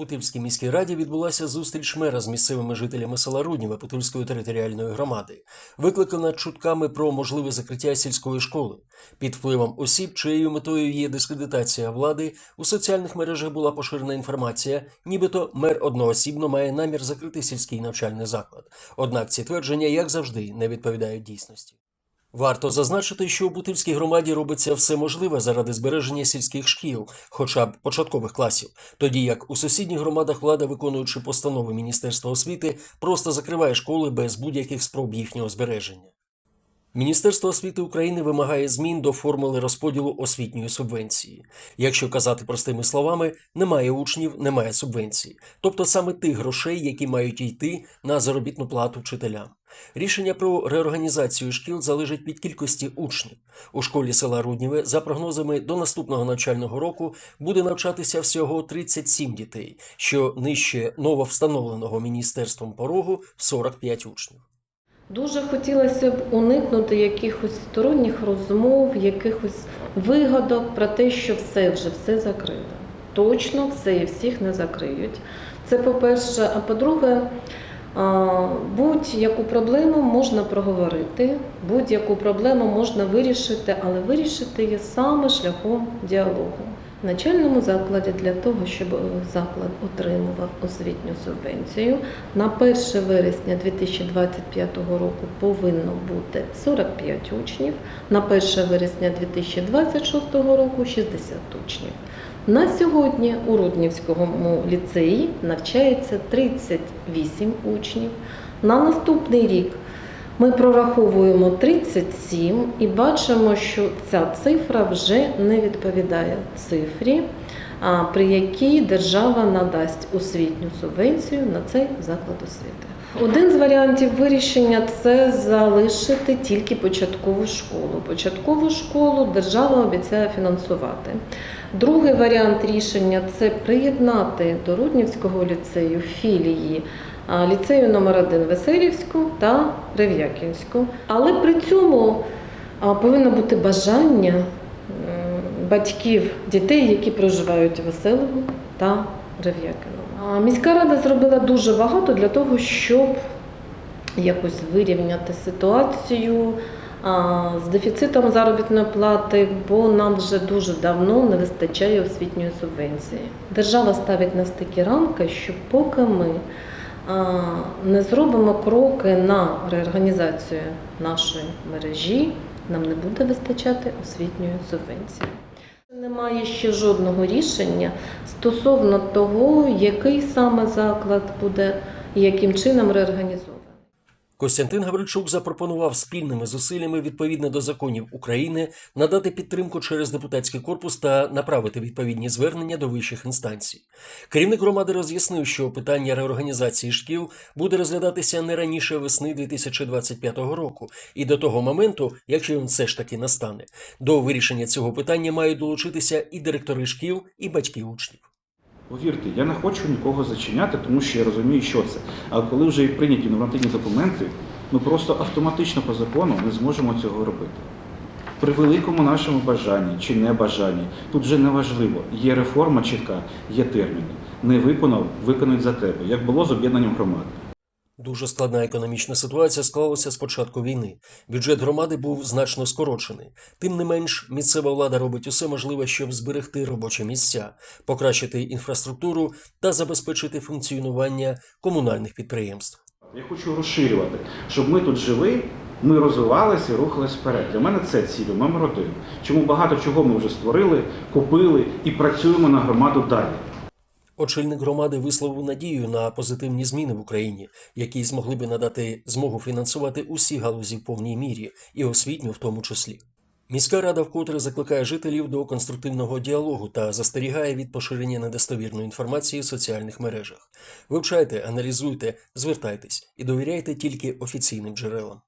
Путильській міській раді відбулася зустріч мера з місцевими жителями села Руднєва Путильської територіальної громади, викликана чутками про можливе закриття сільської школи. Під впливом осіб, чиєю метою є дискредитація влади, у соціальних мережах була поширена інформація, нібито мер одноосібно має намір закрити сільський навчальний заклад. Однак ці твердження, як завжди, не відповідають дійсності. Варто зазначити, що у Бутильській громаді робиться все можливе заради збереження сільських шкіл, хоча б початкових класів, тоді як у сусідніх громадах влада, виконуючи постанови Міністерства освіти, просто закриває школи без будь-яких спроб їхнього збереження. Міністерство освіти України вимагає змін до формули розподілу освітньої субвенції. Якщо казати простими словами, немає учнів, немає субвенції, тобто саме тих грошей, які мають йти на заробітну плату вчителям. Рішення про реорганізацію шкіл залежить від кількості учнів. У школі села Руднєве, за прогнозами, до наступного навчального року буде навчатися всього 37 дітей, що нижче нововстановленого міністерством порогу в 45 учнів. Дуже хотілося б уникнути якихось сторонніх розмов, якихось вигадок про те, що все вже все закрито. Точно все і всіх не закриють. Це по-перше. А по-друге, будь-яку проблему можна проговорити, будь-яку проблему можна вирішити, але вирішити її саме шляхом діалогу. Начальному закладі для того, щоб е, заклад отримував освітню субвенцію, на 1 вересня 2025 року повинно бути 45 учнів, на 1 вересня 2026 року 60 учнів. На сьогодні у Руднівському ліцеї навчається 38 учнів. На наступний рік ми прораховуємо 37 і бачимо, що ця цифра вже не відповідає цифрі, при якій держава надасть освітню субвенцію на цей заклад освіти. Один з варіантів вирішення це залишити тільки початкову школу. Початкову школу держава обіцяє фінансувати. Другий варіант рішення це приєднати до Руднівського ліцею філії ліцею номер 1 Веселівську та Рев'якінську. Але при цьому повинно бути бажання батьків дітей, які проживають у Веселому та Рев'якіному. Міська рада зробила дуже багато для того, щоб якось вирівняти ситуацію з дефіцитом заробітної плати, бо нам вже дуже давно не вистачає освітньої субвенції. Держава ставить нас такі рамки, що поки ми не зробимо кроки на реорганізацію нашої мережі, нам не буде вистачати освітньої субвенції. Немає ще жодного рішення стосовно того, який саме заклад буде яким чином реорганізований. Костянтин Гаврильчук запропонував спільними зусиллями відповідно до законів України надати підтримку через депутатський корпус та направити відповідні звернення до вищих інстанцій. Керівник громади роз'яснив, що питання реорганізації шкіл буде розглядатися не раніше весни 2025 року, і до того моменту, якщо він все ж таки настане, до вирішення цього питання мають долучитися і директори шкіл, і батьки учнів. Повірте, я не хочу нікого зачиняти, тому що я розумію, що це. Але коли вже і прийняті нормативні документи, ми просто автоматично по закону не зможемо цього робити. При великому нашому бажанні чи небажанні, тут вже не важливо. Є реформа чітка, є терміни. Не виконав, виконують за тебе, як було з об'єднанням громад. Дуже складна економічна ситуація склалася з початку війни. Бюджет громади був значно скорочений. Тим не менш, місцева влада робить усе можливе, щоб зберегти робочі місця, покращити інфраструктуру та забезпечити функціонування комунальних підприємств. Я хочу розширювати, щоб ми тут жили, ми розвивалися рухалися вперед. Для мене це ціль номер один. Чому багато чого ми вже створили, купили і працюємо на громаду далі. Очільник громади висловив надію на позитивні зміни в Україні, які змогли би надати змогу фінансувати усі галузі в повній мірі, і освітню в тому числі. Міська рада вкотре закликає жителів до конструктивного діалогу та застерігає від поширення недостовірної інформації в соціальних мережах. Вивчайте, аналізуйте, звертайтесь і довіряйте тільки офіційним джерелам.